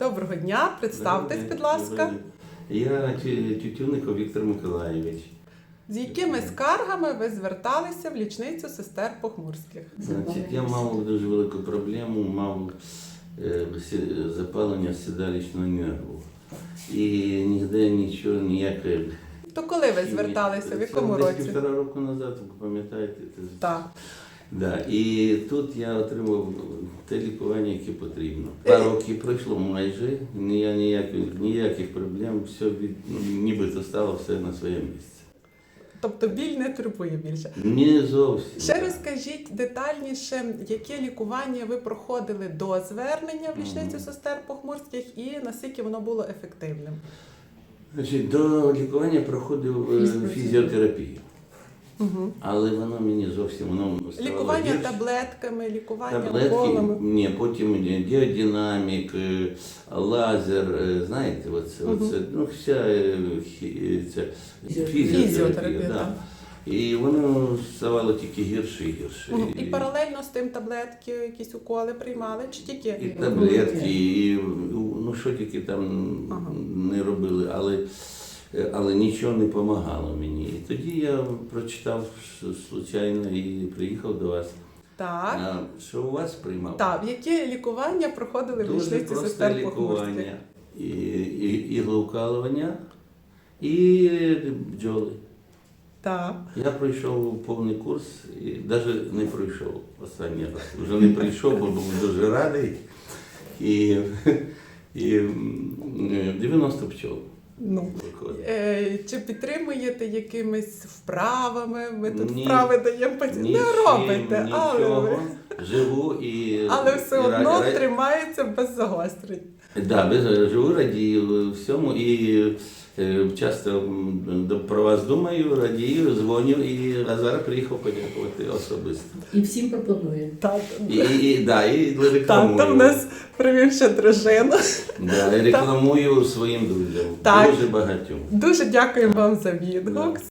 Доброго дня, представтесь, будь ласка. Я Тю- Тютюнников Віктор Миколаєвич. З якими скаргами ви зверталися в лічницю сестер похмурських? Значить, я мав дуже велику проблему, мав е, запалення сідалічного нерву. І ніде нічого, ніяке. То коли ви зверталися, в якому році? півтора року назад, ви пам'ятаєте? Так. Да. І тут я отримав те лікування, яке потрібно. Е. Два роки пройшло майже, ні- ніяких, ніяких проблем, все від, ну, нібито стало все на своє місце. Тобто біль не турбує більше. Не зовсім. Ще розкажіть детальніше, яке лікування ви проходили до звернення в лічницю Мгм. сестер похмурських і наскільки воно було ефективним? Значить, до лікування проходив е, фізіотерапію, Угу. але воно мені зовсім воно ставало Лікування гірше. таблетками, лікування Таблетки, уколами. ні, потім діодинамік, е, лазер, е, знаєте, оце, Мгм. оце, ну, вся е, хі- ця Фізіотерапія, фізіотерапія. так. Да. І воно ставало тільки гірше і гірше. Мгм. І паралельно з тим таблетки, якісь уколи приймали, чи тільки І таблетки, і ну що тільки там Ага. не робили, але, але нічого не допомагало мені. І тоді я прочитав случайно і приїхав до вас. Так. А, що у вас приймав? Так, яке лікування проходили в лічниці сестер лікування. І, і, іглоукалування, і бджоли. Так. Я пройшов повний курс і навіть не пройшов останній раз. Вже не прийшов, бо був дуже радий. І, і м, 90 пчол Ну. Е, чи підтримуєте якимись вправами? Ми тут Ні. вправи даємо пацієнтам. Не робите, але, ви- Живу і. але все і одно ра- тримається без загострень. Да, без, живу, радію всьому і е, часто про вас думаю, радію, дзвоню і а зараз приїхав подякувати особисто. І всім пропонує. Так, І, і, і, да, і рекламую. так там в нас привів ще дружину. Да, і рекламую своїм друзям. Так. Дуже багатьом. Дуже дякуємо вам за відгук.